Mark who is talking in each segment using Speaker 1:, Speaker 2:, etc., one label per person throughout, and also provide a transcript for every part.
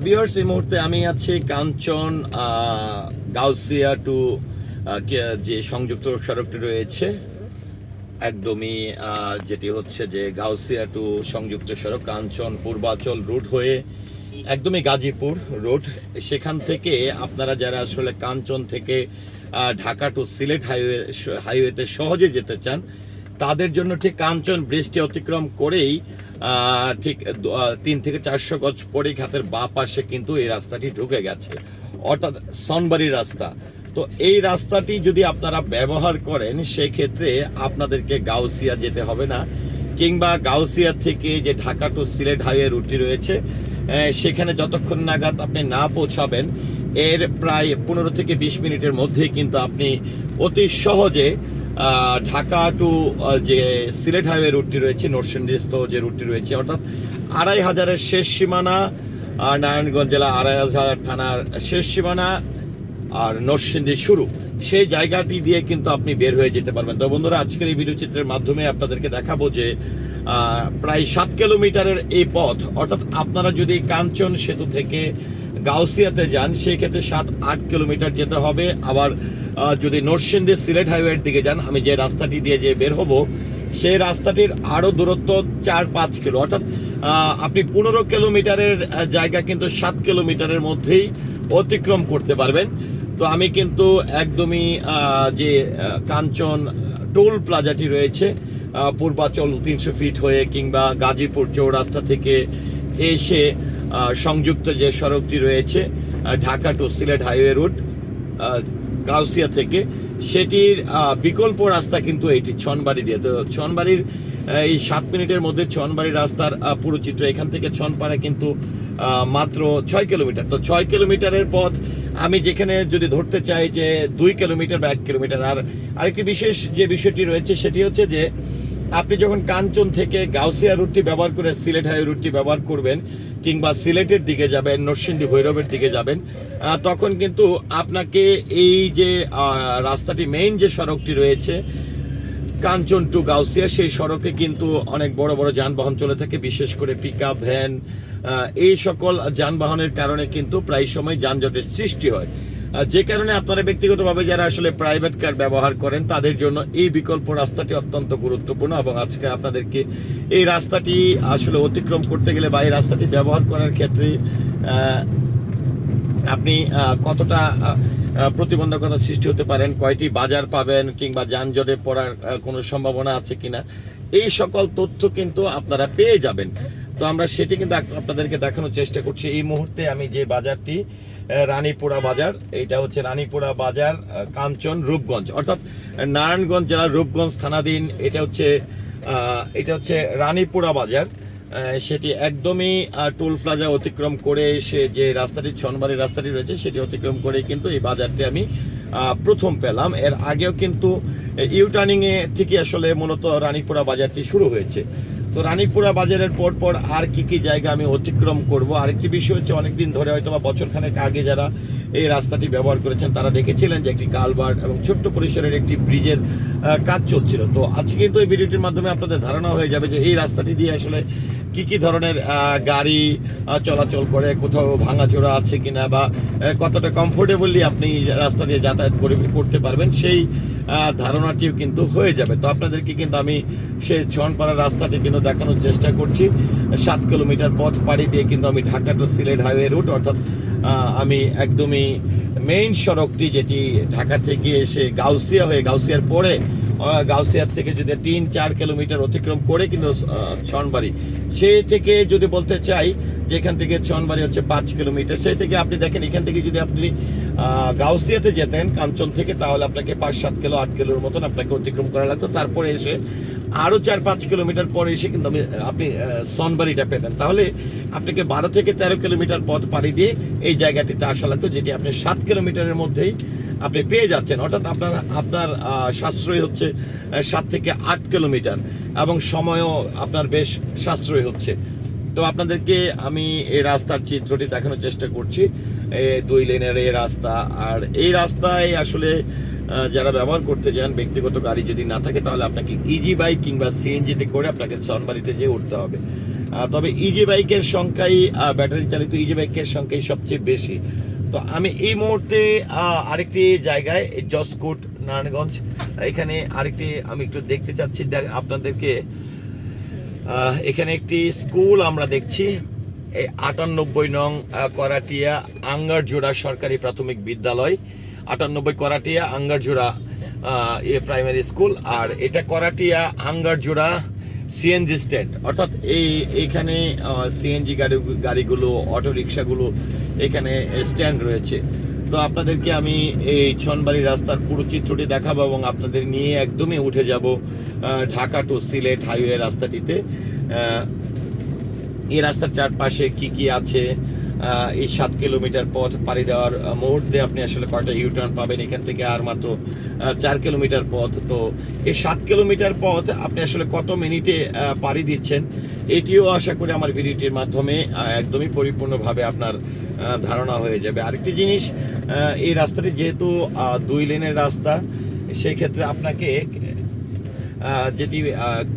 Speaker 1: বিয়ার্স এই মুহূর্তে আমি আছি কাঞ্চন আহ, গাউসিয়া টু যে সংযুক্ত সড়কটি রয়েছে একদমই যেটি হচ্ছে যে গাউসিয়া টু সংযুক্ত সড়ক কাঞ্চন পূর্বাচল রুট হয়ে একদমই গাজীপুর রোড সেখান থেকে আপনারা যারা আসলে কাঞ্চন থেকে ঢাকা টু সিলেট হাইওয়ে হাইওয়েতে সহজে যেতে চান তাদের জন্য ঠিক কাঞ্চন ব্রিজটি অতিক্রম করেই ঠিক তিন থেকে চারশো গজ পরে খাতের বা পাশে কিন্তু এই রাস্তাটি ঢুকে গেছে। অর্থাৎ সনবাড়ি রাস্তা। তো এই রাস্তাটি যদি আপনারা ব্যবহার করেন, সেক্ষেত্রে আপনাদেরকে গাউসিয়া যেতে হবে না। কিংবা গাউসিয়া থেকে যে ঢাকা টু সিলেট হাইওয়ে রুটটি রয়েছে সেখানে যতক্ষণ নাগাদ আপনি না পৌঁছাবেন, এর প্রায় পনেরো থেকে বিশ মিনিটের মধ্যেই কিন্তু আপনি অতি সহজে ঢাকা টু যে সিলেট হাইওয়ে রুটটি রয়েছে নরসিংদীস্থ যে রুটটি রয়েছে, অর্থাৎ আড়াই হাজারের শেষ সীমানা আর নারায়ণগঞ্জ জেলা আড়াই হাজার থানার শেষ সীমানা আর নরসিংদী শুরু। সেই জায়গাটি দিয়ে কিন্তু আপনি বের হয়ে যেতে পারবেন। তো বন্ধুরা, আজকের এই ভিডিও চিত্রের মাধ্যমে আপনাদেরকে দেখাবো যে প্রায় সাত কিলোমিটারের এই পথ, অর্থাৎ আপনারা যদি কাঞ্চন সেতু থেকে গাউসিয়াতে যান, সেই ক্ষেত্রে সাত, আট কিলোমিটার যেতে হবে। আবার যদি নরসিংদী সিলেট হাইওয়ের দিকে যান, আমি যে রাস্তাটি দিয়ে যে বের হব, সেই রাস্তাটির আরও দূরত্ব চার, পাঁচ কিলো। অর্থাৎ আপনি পনেরো কিলোমিটারের জায়গা কিন্তু সাত কিলোমিটারের মধ্যেই অতিক্রম করতে পারবেন। তো আমি কিন্তু একদমই যে কাঞ্চন টোল প্লাজাটি রয়েছে পূর্বাচল তিনশো ফিট হয়ে কিংবা গাজীপুর চৌরাস্তা থেকে এসে সংযুক্ত যে সড়কটি রয়েছে Dhaka to Sylhet highway route আহ, গাউসিয়া থেকে। সেটির বিকল্প রাস্তা কিন্তু এটি ছনবাড়ি দিয়ে। তো ছনবাড়ির এই সাত মিনিটের মধ্যে ছনবাড়ি রাস্তার পুরো চিত্র এখান থেকে ছনপাড়া কিন্তু মাত্র ছয় কিলোমিটার। তো ছয় কিলোমিটারের পথ আমি যেখানে যদি ধরতে চাই যে দুই কিলোমিটার বা এক কিলোমিটার। আর আরেকটি বিশেষ যে বিষয়টি রয়েছে সেটি হচ্ছে যে আপনি যখন কাঞ্চন থেকে গাউসিয়া রুটটি ব্যবহার করে সিলেট হাইওয়ে রুটটি ব্যবহার করবেন কিংবা সিলেটের দিকে যাবেন, নরসিংদী ভৈরবের দিকে যাবেন তখন কিন্তু আপনাকে এই যে রাস্তাটি মেইন যে সড়কটি রয়েছে, কাঞ্চন টু গাউসিয়া, সেই সড়কে কিন্তু অনেক বড় বড় যানবাহন চলে থাকে, বিশেষ করে পিক আপ ভ্যান এই সকল যানবাহনের কারণে কিন্তু প্রায় সময় যানজটের সৃষ্টি হয়। যে কারণে আপনারা ব্যক্তিগতভাবে যারা আসলে প্রাইভেট কার ব্যবহার করেন, তাদের জন্য এই বিকল্প রাস্তাটি অত্যন্ত গুরুত্বপূর্ণ এবং আজকে আপনাদেরকে এই রাস্তাটি আসলে অতিক্রম করতে গেলে বা এই রাস্তাটি ব্যবহার করার ক্ষেত্রে আপনি কতটা প্রতিবন্ধকতা সৃষ্টি হতে পারেন, কয়টি বাজার পাবেন কিংবা যানজটে পড়ার কোনো সম্ভাবনা আছে কিনা, এই সকল তথ্য কিন্তু আপনারা পেয়ে যাবেন। তো আমরা সেটি কিন্তু আপনাদেরকে দেখানোর চেষ্টা করছি। এই মুহূর্তে আমি যে বাজারটি রানীপুরা বাজার। এইটা হচ্ছে রানীপুরা বাজার কাঞ্চন, রূপগঞ্জ। অর্থাৎ নারায়ণগঞ্জ জেলার রূপগঞ্জ থানাধীন এটা হচ্ছে এটা হচ্ছে রানীপুরা বাজার। সেটি একদমই টোল প্লাজা অতিক্রম করে এসে যে রাস্তাটি, ছনবাড়ি রাস্তাটি রয়েছে, সেটি অতিক্রম করে কিন্তু এই বাজারটি আমি প্রথম পেলাম। এর আগেও কিন্তু ইউটার্নিং এ থেকে আসলে মূলত রানীপুরা বাজারটি শুরু হয়েছে। তো রানীপুরা বাজারের পর পর আর কি কি জায়গা আমি অতিক্রম করব? আরেকটি বিষয় হচ্ছে অনেকদিন ধরে হয়তো বা বছরখানেক আগে যারা এই রাস্তাটি ব্যবহার করেছেন, তারা দেখেছিলেন যে একটি কালভার্ট এবং ছোট্ট পরিসরের একটি ব্রিজের কাজ চলছিল। তো আজকে কিন্তু এই ভিডিওটির মাধ্যমে আপনাদের ধারণা হয়ে যাবে যে এই রাস্তাটি দিয়ে আসলে কি কি ধরনের গাড়ি চলাচল করে, কোথাও ভাঙাচোরা আছে কিনা বা কতটা কমফোর্টেবলি আপনি রাস্তা দিয়ে যাতায়াত করে, করতে পারবেন, সেই ধারণাটিও কিন্তু হয়ে যাবে। তো আপনাদেরকে কিন্তু আমি সেই ছনপাড়া রাস্তাটি কিন্তু দেখানোর চেষ্টা করছি। সাত কিলোমিটার পথ পাড়ি দিয়ে কিন্তু আমি Dhaka to Sylhet highway route, অর্থাৎ আমি একদমই মেইন সড়কটি যেটি ঢাকা থেকে এসে গাউসিয়া হয়ে, গাউসিয়ার পরে গাউসিয়ার থেকে যদি তিন চার কিলোমিটার অতিক্রম করে কিন্তু ছনবাড়ি সেই থেকে যদি বলতে চাই, যেখান থেকে ছনবাড়ি হচ্ছে পাঁচ কিলোমিটার, সেই থেকে আপনি দেখেন, এখান থেকে যদি আপনি গাউসিয়াতে যেতেন, কাঞ্চন থেকে, তাহলে আপনাকে পাঁচ, সাত কিলো, আট কিলোর মতন আপনাকে অতিক্রম করা লাগতো। তারপরে এসে আরও চার, পাঁচ কিলোমিটার পরে এসে কিন্তু আপনি সনবাড়িটা পেতেন। তাহলে আপনাকে বারো থেকে তেরো কিলোমিটার পথ পাড়ি দিয়ে এই জায়গাটিতে আসা লাগতো, যেটি আপনি সাত কিলোমিটারের মধ্যেই আপনি পেয়ে যাচ্ছেন। অর্থাৎ আপনার আপনার সাশ্রয় হচ্ছে সাত থেকে আট কিলোমিটার, এবং সময়ও আপনার বেশ সাশ্রয় হচ্ছে। তো আপনাদেরকে আমি এই রাস্তার চিত্রটি দেখানোর চেষ্টা করছি। দুই লেনের এই রাস্তা। আর এই রাস্তায় আসলে যারা ব্যবহার করতে যান, ব্যক্তিগত গাড়ি যদি না থাকে, তাহলে আপনাকে ইজি বাইক কিংবা সিএনজিতে করে আপনাকে সনবাড়িতে যেয়ে উঠতে হবে। তবে ইজি বাইকের সংখ্যাই ব্যাটারি চালিত ইজি বাইকের সংখ্যাই সবচেয়ে বেশি। তো আমি এই মুহূর্তে আরেকটি জায়গায় জসকোট নারায়ণগঞ্জ, এখানে আরেকটি আমি একটু দেখতে চাচ্ছি। আপনাদেরকে এখানে একটি স্কুল আমরা দেখছি। এই আটানব্বই নং করাটিয়া আঙ্গারজোড়া সরকারি প্রাথমিক বিদ্যালয়। আটানব্বই করাটিয়া আঙ্গারজোড়া এ প্রাইমারি স্কুল। আর এটা করাটিয়া আঙ্গারজোড়া সিএনজি স্ট্যান্ড অর্থাৎ এই, এইখানে সিএনজি গাড়ি, গাড়িগুলো অটো রিক্সাগুলো এখানে স্ট্যান্ড রয়েছে। তো আপনাদেরকে আমি এই ছনবাড়ি রাস্তার পুরো চিত্রটি দেখাবো এবং আপনাদের নিয়ে একদমই উঠে যাব ঢাকা টু সিলেট হাইওয়ে রাস্তাটিতে। এই রাস্তার চারপাশে কি কি আছে? এই সাত কিলোমিটার পথ পাড়ি দেওয়ার মুহূর্তে আপনি আসলে কয়টা ইউটার্ন পাবেন? এখান থেকে আর মাত্র চার কিলোমিটার পথ। তো এই সাত কিলোমিটার পথ আপনি আসলে কত মিনিটে পাড়ি দিচ্ছেন? এটিও আশা করি আমার ভিডিওটির মাধ্যমে একদমই পরিপূর্ণভাবে আপনার ধারণা হয়ে যাবে। আরেকটি জিনিস এই রাস্তাটি যেহেতু দুই লেনের রাস্তা সেই ক্ষেত্রে আপনাকে যেটি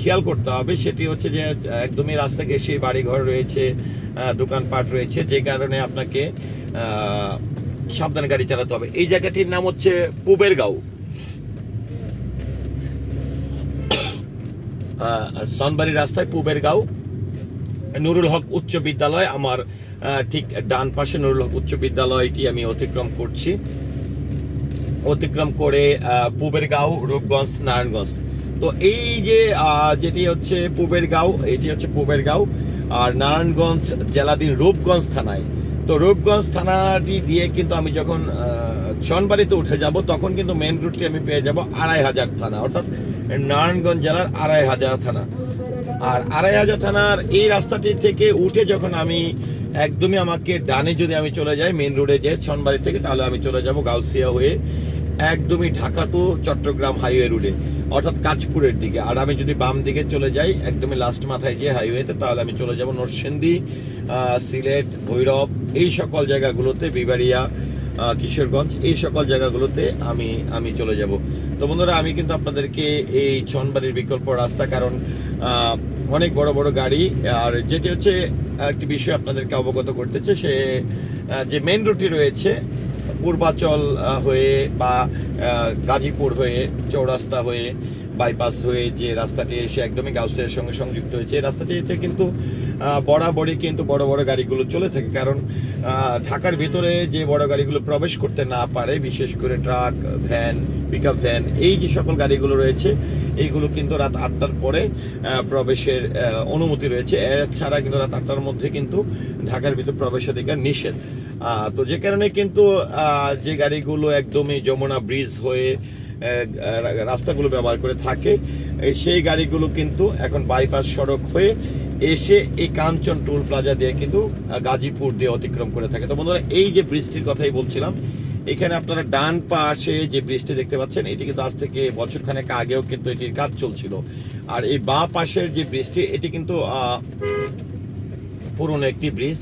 Speaker 1: খেয়াল করতে হবে, সেটি হচ্ছে যে একদমই রাস্তা ঘেঁষে বাড়িঘর রয়েছে দোকানপাট রয়েছে, যে কারণে আপনাকে সাবধানে গাড়ি চালাতে হবে। এই জায়গাটির নাম হচ্ছে পুবের গাঁও। সনবাড়ি রাস্তায় পুবের গাঁও। নুরুল হক উচ্চ বিদ্যালয়, আমার ঠিক ডান পাশে নুরুল হক উচ্চ বিদ্যালয়টি আমি অতিক্রম করছি। অতিক্রম করে পূবের গাঁও, রূপগঞ্জ, নারায়ণগঞ্জ। তো এই যে যেটি হচ্ছে পূবের গাঁও, এটি হচ্ছে পূবের গাঁও, আর নারায়ণগঞ্জ জেলাধীন রূপগঞ্জ থানায়। তো রূপগঞ্জ থানাটি দিয়ে কিন্তু আমি যখন ছনবাড়িতে উঠে যাব, তখন কিন্তু মেন রুটটি আমি পেয়ে যাব আড়াই হাজার থানা, অর্থাৎ নারায়ণগঞ্জ জেলার আড়াই হাজার থানা। আর আড়াই হাজার থানার এই রাস্তাটি থেকে উঠে যখন আমি একদমই আমাকে ডানে যদি আমি চলে যাই মেন রোডে যে ছনবাড়ি থেকে, তাহলে আমি চলে যাব গাউসিয়া হয়ে একদমই ঢাকা টু চট্টগ্রাম হাইওয়ে রোডে অর্থাৎ কাঁচপুরের দিকে। আর আমি যদি বাম দিকে চলে যাই, একদমই লাস্ট মাথায় যে হাইওয়েতে তাহলে আমি চলে যাব নরসিংদী সিলেট, ভৈরব, এই সকল জায়গাগুলোতে, বিবাড়িয়া কিশোরগঞ্জ, এই সকল জায়গাগুলোতে আমি আমি চলে যাব। তো বন্ধুরা, আমি কিন্তু আপনাদেরকে এই ছনবাড়ির বিকল্প রাস্তা, কারণ অনেক বড় বড় গাড়ি, আর যেটি হচ্ছে একটি বিষয় আপনাদেরকে অবগত করতেছে সে যে মেন রুটটি রয়েছে পূর্বাচল হয়ে বা গাজীপুর হয়ে, চৌরাস্তা হয়ে বাইপাস হয়ে যে রাস্তাটি এসে একদমই গাউসের সঙ্গে সংযুক্ত হয়েছে। এই রাস্তাটিতে কিন্তু বরাবরই কিন্তু বড় বড় গাড়িগুলো চলে থাকে। কারণ ঢাকার ভিতরে যে বড় গাড়িগুলো প্রবেশ করতে না পারে, বিশেষ করে ট্রাক, ভ্যান পিক ভ্যান, এই যে সকল গাড়িগুলো রয়েছে, এইগুলো কিন্তু রাত আটটার পরে প্রবেশের অনুমতি রয়েছে। এছাড়া কিন্তু রাত আটটার মধ্যে কিন্তু ঢাকার ভিতর প্রবেশাধিকার নিষেধ। তো যে কারণে কিন্তু যে গাড়িগুলো একদমই যমুনা ব্রিজ হয়ে রাস্তাগুলো ব্যবহার করে থাকে সেই গাড়িগুলো কিন্তু এখন বাইপাস সড়ক হয়ে এসে এই কাঞ্চন টোল প্লাজা দিয়ে কিন্তু গাজীপুর দিয়ে অতিক্রম করে থাকে। তো বন্ধুরা, এই যে ব্রিজটির কথাই বলছিলাম, এখানে আপনারা ডান পাশে যে ব্রিজটি দেখতে পাচ্ছেন, এটি কিন্তু আজ থেকে বছরখানেক আগেও কিন্তু এটির কাজ চলছিল। আর এই বাঁ পাশের যে ব্রিজটি এটি কিন্তু পুরনো একটি ব্রিজ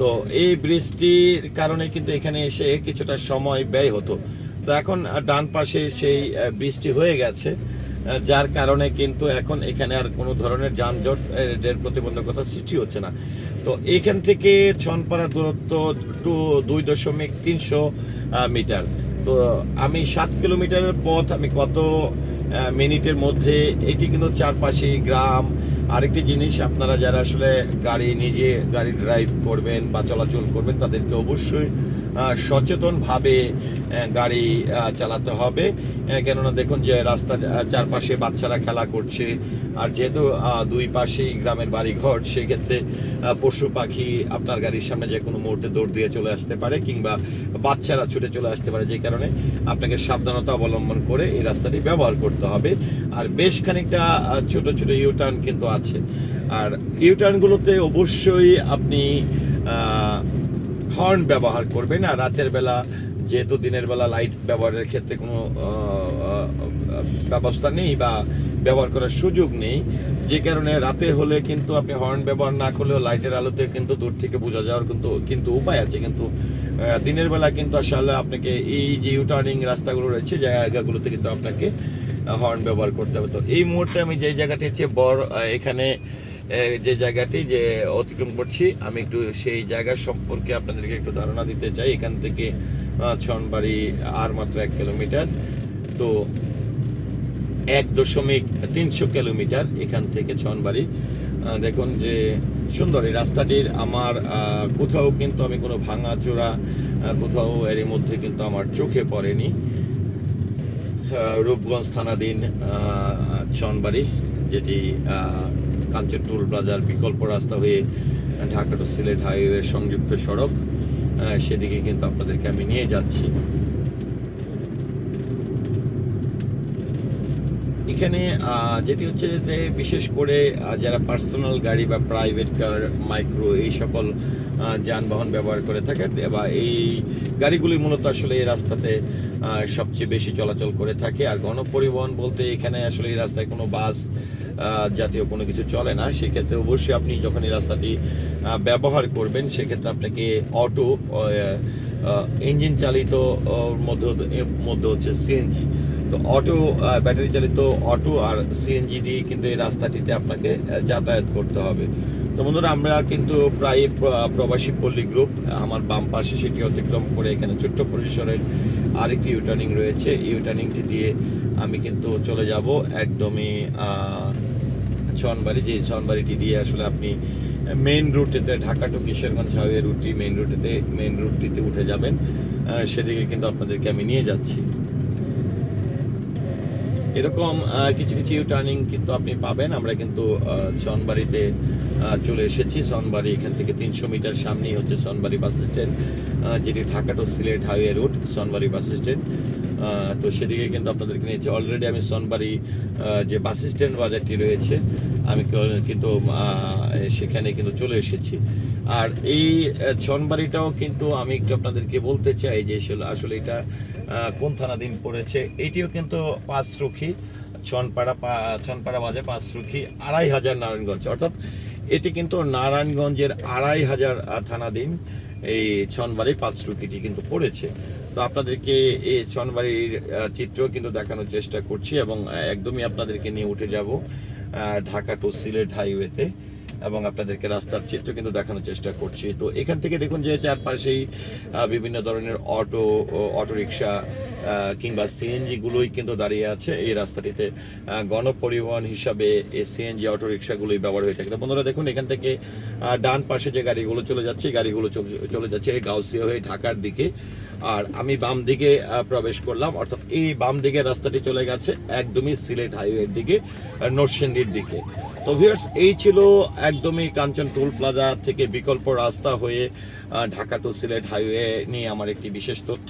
Speaker 1: তো এই ব্রিজটির কারণে কিন্তু এখানে এসে কিছুটা সময় ব্যয় হতো। তো এখন ডান পাশে সেই বৃষ্টি হয়ে গেছে যার কারণে কিন্তু এখন এখানে আর কোনো ধরনের যানজট এর প্রতিবন্ধকতা সৃষ্টি হচ্ছে না। তো এইখান থেকে ছনপাড়া দূরত্ব টু দুই দশমিক তিনশো মিটার। তো আমি সাত কিলোমিটারের পথ, আমি কত মিনিটের মধ্যে, এটি কিন্তু চারপাশে গ্রাম আরেকটি জিনিস, আপনারা যারা আসলে গাড়ি নিজে গাড়ি ড্রাইভ করবেন বা চলাচল করবেন, তাদেরকে অবশ্যই সচেতনভাবে গাড়ি চালাতে হবে। কেননা দেখুন যে রাস্তার চারপাশে বাচ্চারা খেলা করছে। আর যেহেতু দুই পাশেই গ্রামের বাড়ি ঘর সেক্ষেত্রে পশু পাখি আপনার গাড়ির সামনে যে কোনো মুহূর্তে দৌড় দিয়ে চলে আসতে পারে কিংবা বাচ্চারা ছুটে চলে আসতে পারে। যে কারণে আপনাকে সাবধানতা অবলম্বন করে এই রাস্তাটি ব্যবহার করতে হবে। আর বেশ খানিকটা ছোট ছোট ইউটার্ন কিন্তু আছে। আর ইউটার্নগুলোতে অবশ্যই আপনি হর্ন ব্যবহার করবেন। আর রাতের বেলা যেহেতু দিনের বেলা লাইট ব্যবহারের ক্ষেত্রে কোনো ব্যবস্থা নেই বা ব্যবহার করার সুযোগ নেই যে কারণে রাতে হলে কিন্তু আপনি হর্ন ব্যবহার না করলেও লাইটের আলোতে কিন্তু দূর থেকে বোঝা যাওয়ার কিন্তু কিন্তু উপায় আছে। কিন্তু দিনের বেলা কিন্তু আসলে আপনাকে এই যে ইউটার্নিং রাস্তাগুলো রয়েছে জায়গাগুলোতে কিন্তু আপনাকে হর্ন ব্যবহার করতে হবে। তো এই মুহূর্তে আমি যে জায়গাটি হচ্ছে আহ, এখানে যে জায়গাটি যে অতিক্রম করছি আমি একটু সেই জায়গা সম্পর্কে আপনাদেরকে একটু ধারণা দিতে চাই। এখান থেকে ছনবাড়ি আর মাত্র এক কিলোমিটার। তো এক দশমিক তিনশো কিলোমিটার এখান থেকে ছনবাড়ি। দেখুন যে সুন্দর এই রাস্তাটির। আমার কোথাও কিন্তু আমি কোনো ভাঙা চূড়া কোথাও এর মধ্যে কিন্তু আমার চোখে পড়েনি। রূপগঞ্জ থানাধীন ছনবাড়ি, যেটি কাঞ্চন টুল প্লাজার বিকল্প রাস্তা হয়ে ঢাকা টু সিলেট হাইওয়ের সংযুক্ত সড়ক। সেদিকে কিন্তু আপনাদেরকে আমি নিয়ে যাচ্ছি। এখানে যেটি হচ্ছে যে বিশেষ করে যারা পার্সোনাল গাড়ি বা প্রাইভেট কার, মাইক্রো এই সকল যানবাহন ব্যবহার করে থাকে বা এই গাড়িগুলি মূলত আসলে এই রাস্তাতে সবচেয়ে বেশি চলাচল করে থাকে। আর গণপরিবহন বলতে এখানে আসলে এই রাস্তায় কোনো বাস জাতীয় কোনো কিছু চলে না। সেক্ষেত্রে অবশ্যই আপনি যখন এই রাস্তাটি ব্যবহার করবেন, সেক্ষেত্রে আপনাকে অটো ইঞ্জিন চালিত মধ্যে মধ্যে হচ্ছে সিএনজি তো অটো ব্যাটারি চালিত অটো আর সিএনজি দিয়ে কিন্তু এই রাস্তাটিতে আপনাকে যাতায়াত করতে হবে। তো বন্ধুরা, আমরা কিন্তু প্রায় প্রবাসী পল্লী গ্রুপ আমার বাম পাশে সেটি অতিক্রম করে এখানে ছোট্ট পরিসরের আরেকটি ইউটার্নিং রয়েছে। ইউটার্নিংটি দিয়ে আমি কিন্তু চলে যাব। একদমই ছনবাড়ি, যে ছনবাড়িটি দিয়ে আসলে আপনি মেইন রুটেতে ঢাকা টু কিশোরগঞ্জ হাইওয়ে রুটটি মেইন রুটেতে মেইন রুটটিতে উঠে যাবেন। সেদিকে কিন্তু আপনাদেরকে আমি নিয়ে যাচ্ছি। এরকম কিছু কিছু টার্নিং কিন্তু আপনি পাবেন। আমরা কিন্তু আহ, সনবাড়িতে চলে এসেছি। সনবাড়ি এখান থেকে তিনশো মিটার সামনেই হচ্ছে সনবাড়ি বাস স্ট্যান্ড যেটি Dhaka to Sylhet highway route Sonbari bus stand. তো সেদিকে কিন্তু আপনাদেরকে নিয়েছি অলরেডি আমি সনবাড়ি যে বাস স্ট্যান্ড বাজারটি রয়েছে আমি কিন্তু সেখানে কিন্তু চলে এসেছি। আর এই ছনবাড়িটাও কিন্তু আমি একটু আপনাদেরকে বলতে চাই যে আসলে- এটা কোন থানাধীন পড়েছে? এটিও কিন্তু পাঁচরুখি, ছনপাড়া ছনপাড়া বাজে পাঁচরুখি, আড়াই হাজার নারায়ণগঞ্জ। অর্থাৎ এটি কিন্তু নারায়ণগঞ্জের আড়াই হাজার থানাধীন এই ছনবাড়ি পাঁচরুখিটি কিন্তু পড়েছে। তো আপনাদেরকে এই ছনবাড়ির চিত্র কিন্তু দেখানোর চেষ্টা করছি এবং একদমই আপনাদেরকে নিয়ে উঠে যাব। ঢাকা টু সিলেট হাইওয়েতে এবং আপনাদেরকে রাস্তার চিত্র কিন্তু দেখানোর চেষ্টা করছি। তো এখান থেকে দেখুন যে চারপাশেই বিভিন্ন ধরনের অটো অটো রিক্সা কিংবা সিএনজি গুলোই কিন্তু দাঁড়িয়ে আছে এই রাস্তাটিতে। গণপরিবহন হিসাবে এই সিএনজি অটো রিক্সাগুলোই ব্যবহার হয়ে থাকে। বন্ধুরা দেখুন, এখান থেকে ডান পাশে যে গাড়িগুলো চলে যাচ্ছে গাড়িগুলো চলে- যাচ্ছে এই গাউসিয়া হয়ে ঢাকার দিকে। আর আমি বাম দিকে প্রবেশ করলাম। অর্থাৎ এই বাম দিকে রাস্তাটি চলে গেছে একদমই সিলেট হাইওয়ের দিকে নরসিংদীর দিকে। তো ভিউয়ার্স এই ছিল একদমই কাঞ্চন টোল প্লাজা থেকে বিকল্প রাস্তা হয়ে ঢাকা টু সিলেট হাইওয়ে নিয়ে আমার একটি বিশেষ তথ্য।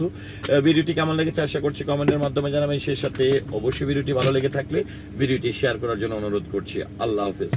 Speaker 1: ভিডিওটি কেমন লেগেছে আশা করছি কমেন্টের মাধ্যমে জানাবেন। সেই সাথে অবশ্যই ভিডিওটি ভালো লেগে থাকলে ভিডিওটি শেয়ার করার জন্য অনুরোধ করছি। আল্লাহ হাফেজ।